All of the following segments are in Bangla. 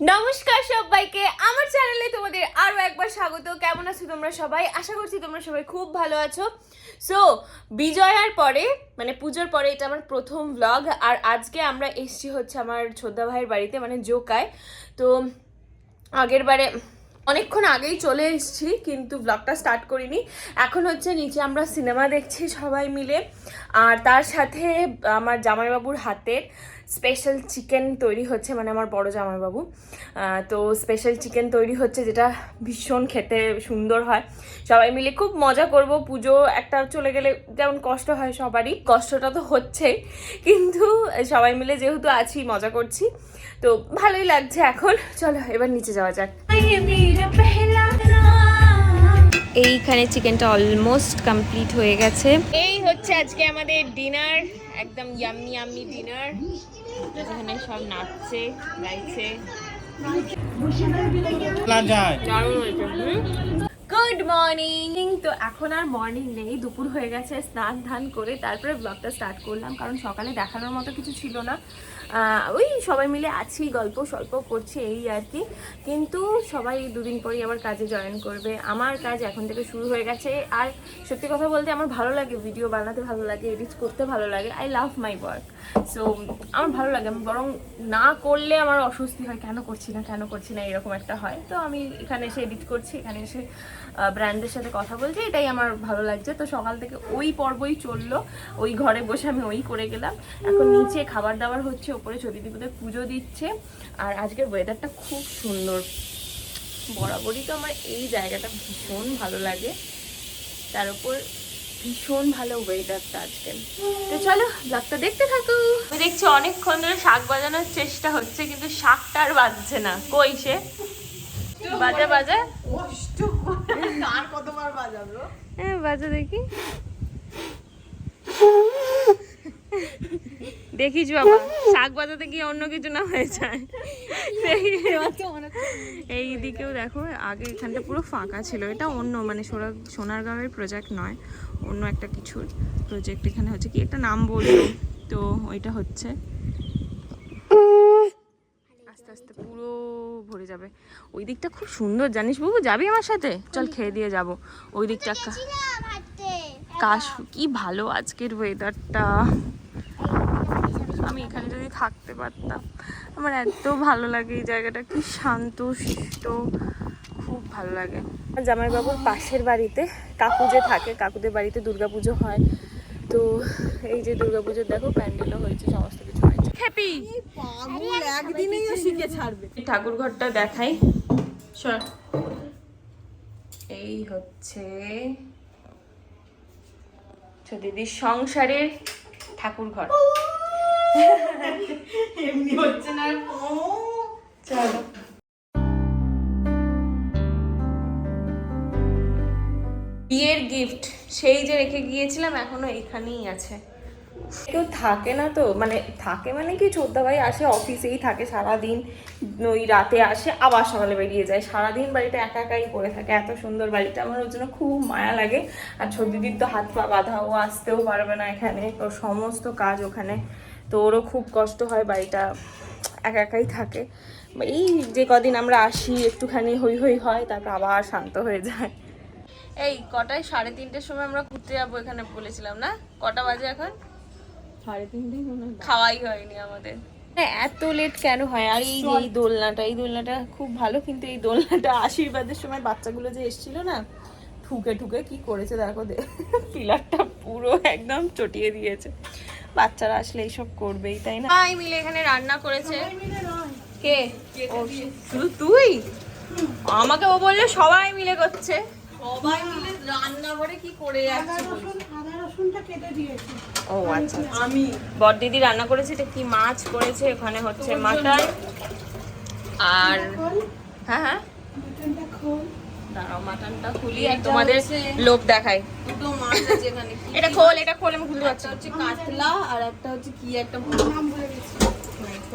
নমস্কার সবাইকে, আমার চ্যানেলে তোমাদের আরও একবার স্বাগত। কেমন আছো তোমরা সবাই? আশা করছি তোমরা সবাই খুব ভালো আছো। সো বিজয়ার পরে মানে পুজোর পরে এটা আমার প্রথম ব্লগ আর আজকে আমরা এসছি হচ্ছে আমার ছোদ্দা ভাইয়ের বাড়িতে মানে জোকায়। তো, আগের বারে, অনেকক্ষণ আগেই চলে এসেছি, কিন্তু ব্লগটা স্টার্ট করিনি। এখন হচ্ছে নিচে আমরা সিনেমা দেখছি সবাই মিলে। আর তার সাথে আমার জামাইবাবুর হাতের। স্পেশাল চিকেন তৈরি হচ্ছে মানে আমার বড় জামাইবাবু। তো স্পেশাল চিকেন তৈরি হচ্ছে, যেটা ভীষণ খেতে সুন্দর হয়। সবাই মিলে খুব মজা করব। পুজো একটা চলে গেলে যেমন কষ্ট হয় সবারই, কষ্টটা তো হচ্ছেই। কিন্তু সবাই মিলে যেহেতু আছি, মজা করছি, তো ভালোই লাগছে এখন। চলো, এবার নিচে যাওয়া যাক। এইখানে চিকেনটা অলমোস্ট কমপ্লিট হয়ে গেছে। এই হচ্ছে আজকে আমাদের ডিনার একদম ইয়াম্মি ইয়াম্মি ডিনার এখানে সব নাচছে গাইছে। গুড মর্নিং তো এখন আর মর্নিং নেই দুপুর হয়ে গেছে স্নান ধান করে তারপরে ব্লগটা স্টার্ট করলাম কারণ সকালে দেখানোর মতো কিছু ছিল না। ওই সবাই মিলে আছি, গল্প স্বল্প করছি এই আর কি। কিন্তু সবাই দুদিন পরেই আবার কাজে জয়েন করবে। আমার কাজ এখন থেকে শুরু হয়ে গেছে। আর সত্যি কথা বলতে আমার ভালো লাগে ভিডিও বানাতে ভালো লাগে এডিট করতে ভালো লাগে। I love my work so আমার ভালো লাগে। আমি বরং না করলে আমার অস্বস্তি হয়। কেন করছি না, কেন করছি না, এরকম একটা হয়। তো আমি এখানে এসে এডিট করছি, এখানে এসে ব্র্যান্ডের সাথে কথা বলছি। এটাই আমার ভালো লাগছে। তো সকাল থেকে ওই পর্বই চলল। ওই ঘরে বসে আমি ওই করে গেলাম। এখন নিচে খাবার দাবার হচ্ছে ওপরে সতীদেবীদের পুজো দিচ্ছে। আর আজকের ওয়েদারটা খুব সুন্দর। বরাবরই তো আমার এই জায়গাটা ভীষণ ভালো লাগে। তার উপর ভীষণ ভালো ওয়েদারটা আজকে। তো চলো ব্লগটা দেখতে থাকো। আমি দেখছি অনেকক্ষণ ধরে শাক বাজানোর চেষ্টা হচ্ছে কিন্তু শাকটা আর বাজছে না। কই সে? বাজা বাজা? আর কতবার বাজাবো? হ্যাঁ বাজা দেখি। দেখিস বাবা শাক বাজাতে গিয়ে অন্য কিছু না হয়ে যায়। এই দিকেও দেখো আগে এখানটা পুরো ফাঁকা ছিল। এটা অন্য মানে সোনা সোনারগাঁওয়ের প্রজেক্ট নয় অন্য একটা কিছুর প্রজেক্ট এখানে হচ্ছে কি একটা নাম বলল তো ওইটা হচ্ছে। আস্তে আস্তে পুরো ভরে যাবে। ওই দিকটা খুব সুন্দর জানিস বাবু যাবি আমার সাথে? চল খেয়ে দিয়ে যাব। ওই দিকটা কাশ কি ভালো আজকের ওয়েদারটা আমি এখানে যদি থাকতে পারতাম। আমার এত ভালো লাগে এই জায়গাটা, কি শান্ত খুব ভালো লাগে। জামাইবাবুর পাশের বাড়িতে কাকু যে থাকে, কাকুদের বাড়িতে দুর্গাপুজো হয়। তো এই যে দুর্গাপুজোর দেখো, প্যান্ডেলও হয়েছে, সমস্ত কিছু একদিনেই শিখে ছাড়বে। ঠাকুর ঘরটা দেখাই। এই হচ্ছে দিদির সংসারের ঠাকুর ঘর। এমনি হচ্ছে না চলো বিয়ের গিফট সেই যে রেখে গিয়েছিলাম এখনও এখানেই আছে। কেউ থাকে না তো মানে থাকে মানে কি চোদ্দা ভাই আসে অফিসেই থাকে সারাদিন, ওই রাতে আসে আবার সকালে বেরিয়ে যায়। সারাদিন বাড়িটা একা একাই পড়ে থাকে, এত সুন্দর বাড়িটা আমার ওর জন্য খুব মায়া লাগে। আর ছোট দিদির তো হাত পা বাঁধা, ও আসতেও পারবে না এখানে ওর সমস্ত কাজ ওখানে। তো ওরও খুব কষ্ট হয় বাড়িটা একা একাই থাকে। এই যে কদিন আমরা আসি, একটুখানি হই হই হয়, তারপর আবার শান্ত হয়ে যায়। এই কটায় সাড়ে তিনটের সময় আমরা ঘুরতে যাব এখানে বলেছিলাম না? কটা বাজে এখন? সাড়ে তিনটেই মনে হয়। খাওয়াই হয়নি আমাদের। হ্যাঁ এত লেট কেন হয়? আর এই যে এই দোলনাটা এই দোলনাটা খুব ভালো কিন্তু এই দোলনাটা আশীর্বাদের সময় বাচ্চাগুলো যে এসেছিল না ঠুকে ঠুকে কি করেছে দেখো পিলারটা পুরো একদম চটিয়ে দিয়েছে। বাচ্চারা আসলে এইসব করবেই তাই না? সবাই মিলে এখানে রান্না করেছে। কে? ও, শুধু তুই? আমাকে ও বললে সবাই মিলে করছে। সবাই মিলে রান্না করে কি করে যাচ্ছে ও আচ্ছা আচ্ছা। আমি? বড় দিদি রান্না করেছে এটা কি মাছ করেছে? ওখানে হচ্ছে মাটন। আর হ্যাঁ হ্যাঁ। দাঁড়াও মাটনটা খুলি আর তোমাদের লোভ দেখাই। দুটো মাছ আছে এখানে কি এটা খোল এটা খোল আমি খুলতে পারছি হচ্ছে কাতলা আর একটা হচ্ছে কি একটা নাম ভুলে গেছি।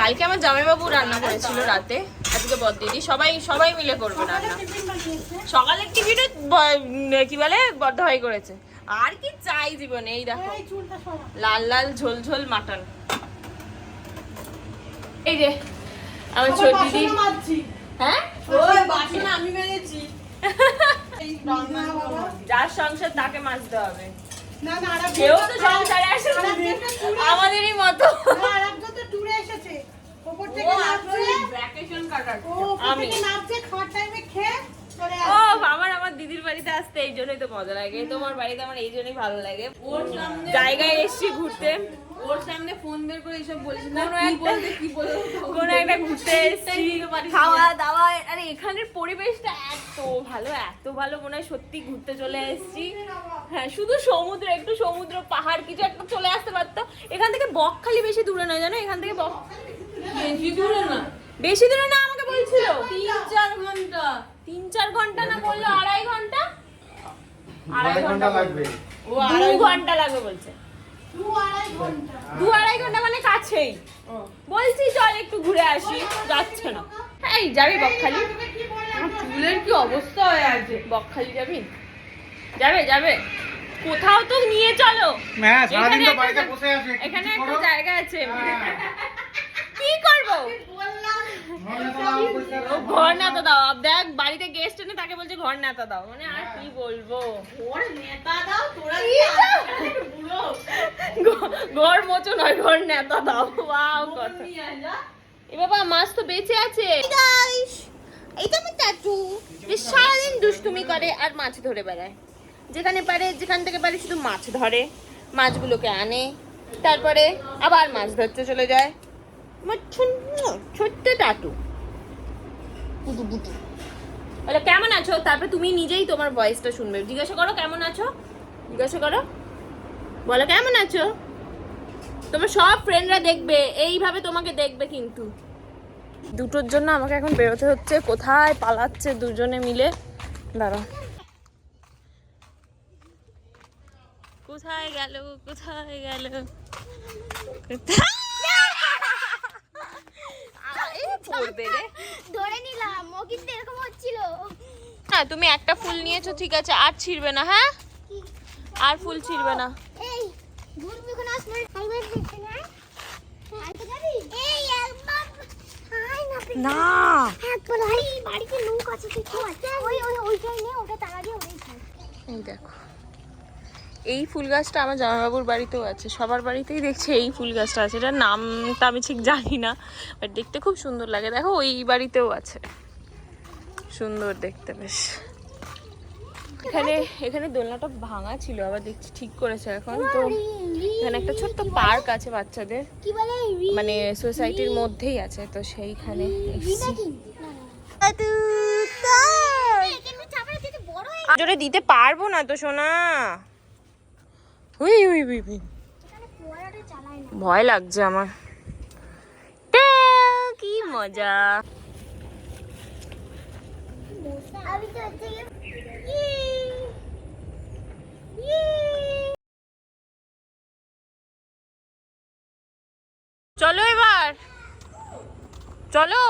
কালকে আমার জামাইবাবু রান্না করেছিল রাতে আজকে বড় দিদি সবাই সবাই মিলে করবে রান্না। সকালের টিফিনে কি বলে বদ্ধ ভাই করেছে। আর কি চাই জীবনে এই দেখো। লাল লাল ঝোল ঝোল মাটন। এই যে আমার ছোট দিদি। হ্যাঁ? ওই বাসন আমি মেরেছি। যার সংসার তাকে মাজতে হবে। না না আর কেউ তো সংসারে আসে। আমাদেরই মতো। ট্যুরে এসেছে। ওপর থেকে নামছে ও ওপর আমি। থেকে নামছে খাওয়ার টাইমে খেয়ে ও আমার আমার দিদির বাড়িতে আসতে এই জন্যই তো মজা লাগে। তোমার বাড়িতে আমার এই জন্যই ভালো লাগে। ওর সামনে জায়গায় এসছি ঘুরতে। ওর সামনে ফোন বের করে এসব বলিস না কোনো একটা- কি বলতে কোনো একটা ঘুরতে এসছি। খাওয়া দাওয়া আরে এখানের পরিবেশটা এত ভালো এত ভালো মনে হয় সত্যি ঘুরতে চলে এসেছি। হ্যাঁ শুধু সমুদ্র একটু সমুদ্র পাহাড় কিছু একটা চলে আসতে পারতো। এখান থেকে বকখালি বেশি দূরে নয় জানো? এখান থেকে বক বেশি দূরে না? বেশি দূরে না আমাকে বলছিল। তিন চার ঘণ্টা। তিন চার ঘণ্টা না বলল আড়াই ঘণ্টা? আড়াই ঘণ্টা লাগবে। ও দু ঘণ্টা। লাগবে বলছে। দু আড়াই ঘণ্টা। দু আড়াই ঘণ্টা মানে কাছেই। বলছি চল একটু ঘুরে আসি যাচ্ছে না। এই যাবি বকখালি? কি চুলের কি অবস্থা হয়ে আছে? বকখালি যাবি? যাবে যাবে। কোথাও তো নিয়ে চলো। এখানে একটা-। জায়গা আছে। হ্যাঁ। কি করব? ঘর নেতা দাও, ঘর নাতা দাও দেখ বাড়িতে গেস্ট এনে তাকে বলছে ঘর নাতা দাও। মানে আর কি বলব? ওর নেতা দাও তোরা বুড়ো। ঘর মোচো নয় ঘর নেতা দাও। ওয়াও কথা। এ বাবা মাছ তো বেঁচে আছে। এইটা আমার চাচু যে সারাদিন দুষ্টুমি করে আর মাছ ধরে বেড়ায়। যেখানে পারে যেখান থেকে পারে শুধু মাছ ধরে মাছগুলোকে আনে। তারপরে আবার মাছ ধরতে চলে যায়। আমার ছোট্ট ছোট্ট টাটু পুটু পুটু বলে কেমন আছো? তারপরে তুমি নিজেই তোমার ভয়েসটা শুনবে। জিজ্ঞাসা করো কেমন আছো? জিজ্ঞাসা করো। বলো কেমন আছো? তোমার সব ফ্রেন্ডরা দেখবে এইভাবে তোমাকে দেখবে কিন্তু। দুটোর জন্য আমাকে এখন বেরোতে হচ্ছে। কোথায় পালাচ্ছে দুজনে মিলে? দাঁড়া কোথায় গেল কোথায় গেল? কোথায়- এই পড়বে রে। ধরে নিলাম ও কিন্তু এরকম হচ্ছিল। হ্যাঁ তুমি একটা ফুল নিয়েছো ঠিক আছে আর ছিড়বে না হ্যাঁ? আর ফুল ছিড়বে না। এই ঘুরবি কোন আসলে হাইওয়ে দেখতে না এই একবার না একবার বাড়িতে লোক আছে ওই ওই ওইটাই নে ওটা তারা দিয়ে ওই দেখো। এই ফুল গাছটা আমার জামাইবাবুর বাড়িতেও আছে। সবার বাড়িতেই দেখছি এই ফুল গাছটা আছে। এটার নামটা আমি ঠিক জানি না বাট দেখতে খুব সুন্দর লাগে। দেখো ওই বাড়িতেও আছে। সুন্দর দেখতে বেশ। এখানে এখানে দোলনাটা ভাঙা ছিল আবার দেখছি ঠিক করেছে এখন। তো এখানে একটা ছোট্ট পার্ক আছে বাচ্চাদের। মানে সোসাইটির মধ্যেই আছে তো সেইখানে জোরে দিতে পারব না তো সোনা। হুই হুই হুই হুই ভয় লাগছে আমার। কি মজা। চলো এবার। চলো।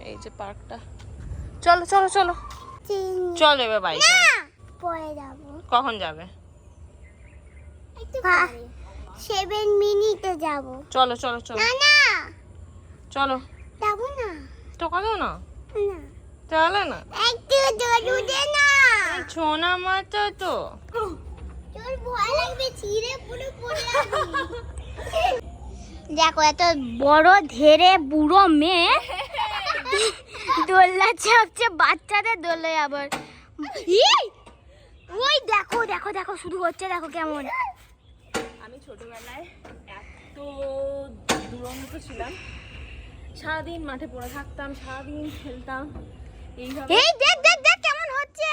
এই যে পার্কটা। চলো চলো চলো। চলো এবার যাব। কখন যাবে? সেভেন মিনিটে যাব। চলো চলো চলো। না না। চলো। যাব না। দাও না? চলো না। একটু না। ছোনা তো। তোর ভয় লাগবে ছিঁড়ে পুরো পড়ে দেখো এত বড় ধেরে বুড়ো মেয়ে। দোল্লা চাপছে বাচ্চাদের দোলে আবার! ওই দেখো দেখো দেখো শুধু হচ্ছে দেখো কেমন। ছোটবেলায় এত দুরন্ত ছিলাম। সারাদিন মাঠে পড়ে থাকতাম সারাদিন খেলতাম। এইভাবে এই দেখ দেখ দেখ কেমন হচ্ছে।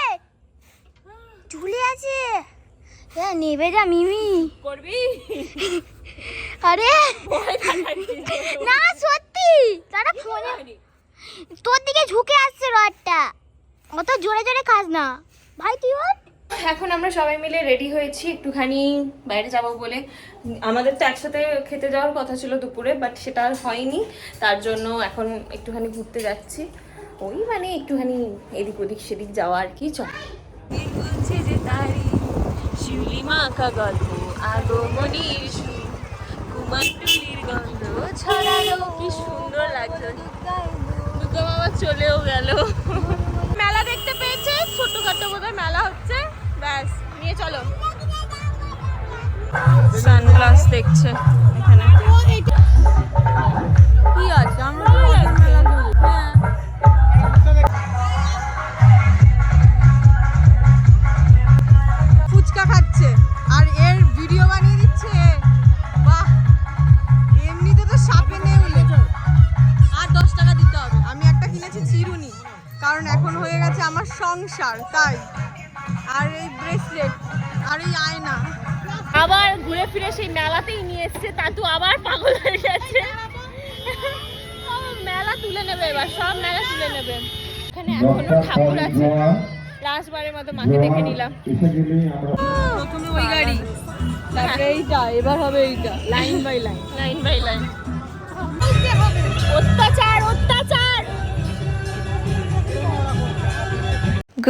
ঝুলে আছে। নেবে যা মিমি। করবি? আরে। না সত্যি। তারা ফোনে তোর দিকে ঝুঁকে আসছে রডটা। অত জোরে জোরে খাস না। ভাই তুই ওঠ এখন আমরা সবাই মিলে রেডি হয়েছি, একটুখানি বাইরে যাব বলে। আমাদের তো একসাথে খেতে যাওয়ার কথা ছিল দুপুরে বাট সেটা আর হয়নি। তার জন্য এখন একটুখানি ঘুরতে যাচ্ছি। ওই মানে একটুখানি এদিক ওদিক সেদিক যাওয়া আর কি, চল। যে তারি শিউলি মাখা গল্প আগমনির সুর। কুমারটুলির গন্ধ ছড়ালো, কি সুন্দর লাগছে দুর্গা বাবা চলেও গেল। চলো। সানগ্লাস দেখছে এখানে। কি আছে? আমরা। হ্যাঁ। ফুচকা খাচ্ছে। আর এর ভিডিও বানিয়ে দিচ্ছে। বাহ! এমনিতে তো সাপে নেউলে আর দশ টাকা দিতে হবে। আমি একটা কিনেছি চিরুনি। কারণ এখন হয়ে গেছে আমার সংসার, তাই। আর এই ব্রেসলেট আর এই আয়না। আবার ঘুরে ফিরে সেই মেলাতেই নিয়ে এসছে তাতু আবার পাগল হয়ে গেছে। মেলা তুলে নেবে এবার সব মেলা তুলে নেবে। এখানে এখনও ঠাকুর আছে। লাস্ট বারের মতো মাকে দেখে নিলাম। প্রথমে ওই গাড়ি। তারপরে এইটা এবার হবে এইটা line by line line by line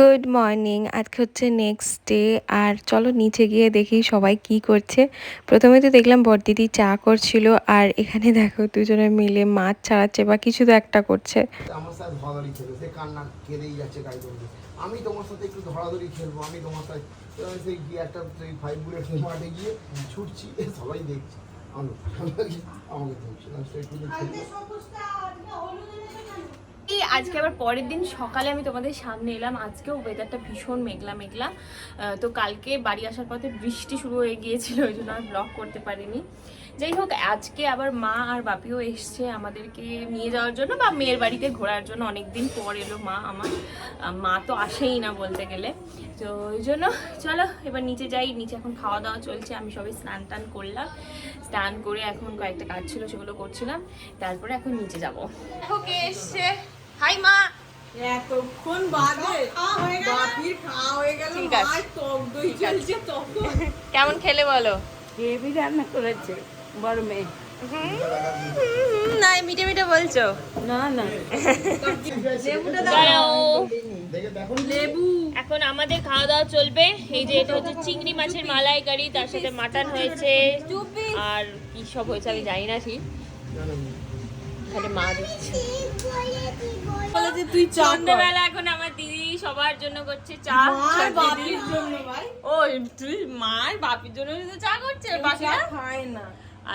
good morning আজকে হচ্ছে নেক্সট ডে আর চলো নিচে গিয়ে দেখি সবাই কি করছে। প্রথমে তো দেখলাম বড়দিদি চা করছিল। আর এখানে দেখো দুজনে মিলে মাছ ছাড়াচ্ছে বা কিছু তো একটা করছে। আমার সাথে ধরাধরি খেলে সে কান্না কেঁদেই যাচ্ছে গাড়ি করবে আমি তোমার সাথে একটু ধরাধরি খেলব। আমি তোমার সাথে সেই গিয়ে একটা সেই ফাইভ বুলেট মাঠে গিয়ে ছুটছি। সবাই দেখছি। আমি আমাকে দেখছি। আজকে আবার পরের দিন সকালে আমি তোমাদের সামনে এলাম। আজকেও ওয়েদারটা ভীষণ মেঘলা মেঘলা। তো কালকে বাড়ি আসার পথে বৃষ্টি শুরু হয়ে গিয়েছিল, ওই জন্য আর ব্লগ করতে পারিনি। যাই হোক, আজকে আবার মা আর বাপিও এসছে আমাদেরকে নিয়ে যাওয়ার জন্য বা মেয়ের বাড়িতে ঘোরার জন্য। অনেক দিন পর এলো মা আমার। মা তো আসেই না বলতে গেলে। তো ওই জন্য চলো, এবার নিচে যাই। নিচে এখন খাওয়া দাওয়া চলছে। আমি সবাই স্নান টান করলাম। স্নান করে এখন কয়েকটা কাজ ছিল, সেগুলো করছিলাম। তারপরে এখন নিচে যাব। এসছে। হাই মা। এতক্ষণ বাদে বাপির খাওয়া হয়ে গেল। মার টক দই চলছে তখন। কেমন খেলে বলো? হেভি রান্না করেছে বড় মেয়ে। না মিটে মিটে বলছো? না না। লেবু। এখন আমাদের খাওয়া দাওয়া চলবে। এই যে এটা হচ্ছে চিংড়ি মাছের মালাইকারি তার সাথে মাটন হয়েছে। আর কি সব হয়েছে আমি জানি না ঠিক। এখানে মা দিচ্ছে। বলে যে তুই চা। এখন আমার দিদি সবার জন্য করছে চা। মার বাপির জন্য ভাই। ও তুই মার বাপির জন্য তো চা করছে না? খায় না।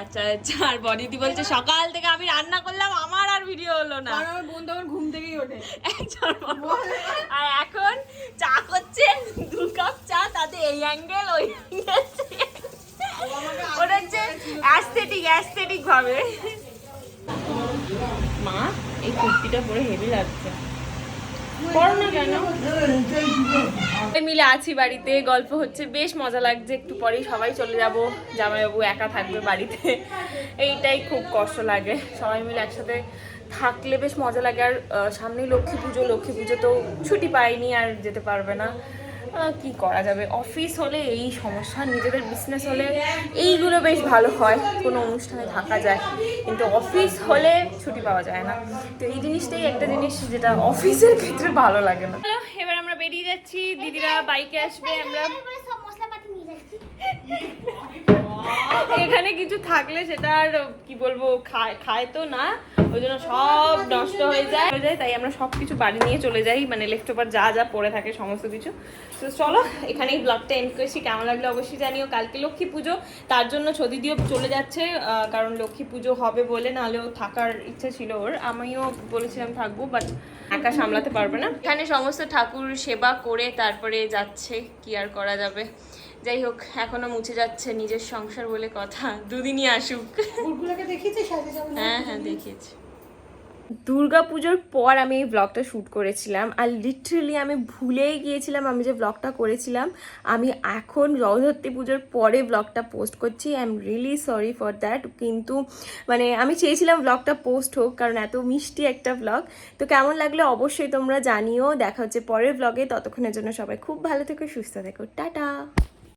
আচ্ছা আচ্ছা আর বলছে সকাল থেকে আমি রান্না করলাম আমার আর ভিডিও হলো না। আমার বোন তখন ঘুম থেকেই ওঠে। আর এখন চা করছে দু কাপ চা তাতে এই অ্যাঙ্গেল ওই অ্যাঙ্গেল ওটা হচ্ছে অ্যাস্থেটিক অ্যাস্থেটিক ভাবে। মা, এই কুর্তিটা পরে হেভি লাগছে। মিলে আছি বাড়িতে, গল্প হচ্ছে, বেশ মজা লাগছে, একটু পরেই সবাই চলে যাব। জামাইবাবু একা থাকবে বাড়িতে। এইটাই খুব কষ্ট লাগে, সবাই মিলে একসাথে থাকলে বেশ মজা লাগে। আর সামনেই লক্ষ্মী পুজো লক্ষ্মী পুজো তো ছুটি পাইনি, আর যেতে পারবে না। কি করা যাবে? অফিস হলে এই সমস্যা নিজেদের বিজনেস হলে এইগুলো বেশ ভালো হয়। কোনো অনুষ্ঠানে থাকা যায়। কিন্তু অফিস হলে ছুটি পাওয়া যায় না। তো এই জিনিসটাই একটা জিনিস যেটা অফিসের ক্ষেত্রে ভালো লাগে না। এবার আমরা বেরিয়ে যাচ্ছি। দিদিরা বাইকে আসবে আমরা সব মশলাপাতি নিয়ে যাচ্ছি। এখানে কিছু থাকলে সেটা আর, কি বলব, খায় খায় তো না, ওই জন্য সব নষ্ট হয়ে যায়। হয়ে যায়, তাই আমরা সব কিছু বাড়ি নিয়ে চলে যাই মানে লেফট ওভার যা যা পড়ে থাকে সমস্ত কিছু। তো চলো, এখানেই ব্লগটা এন্ড করেছি। কেমন লাগল অবশ্যই জানিও। কালকে লক্ষ্মী পুজো, তার জন্য ছদি দিয়েও চলে যাচ্ছে কারণ লক্ষ্মী পুজো হবে বলে নাহলেও থাকার ইচ্ছা ছিল ওর। আমিও বলেছিলাম থাকব বাট একা সামলাতে পারবে না। এখানে সমস্ত ঠাকুর সেবা করে তারপরে যাচ্ছে, কি আর করা যাবে। যাই হোক এখনও মুছে যাচ্ছে নিজের সংসার বলে কথা। দুদিনই আসুক। হ্যাঁ হ্যাঁ দেখিয়েছি। দুর্গা পুজোর পর আমি এই ব্লগটা শ্যুট করেছিলাম আর লিটারেলি আমি ভুলেই গিয়েছিলাম আমি যে ব্লগটা করেছিলাম। আমি এখন জগদ্ধত্রী পুজোর পরে ব্লগটা পোস্ট করছি। I am really sorry for that কিন্তু মানে আমি চেয়েছিলাম ব্লগটা পোস্ট হোক কারণ এত মিষ্টি একটা ব্লগ তো কেমন লাগল অবশ্যই তোমরা জানিও। দেখা হচ্ছে পরের ব্লগে ততক্ষণের জন্য সবাই খুব ভালো থেকো সুস্থ থেকো। টাটা!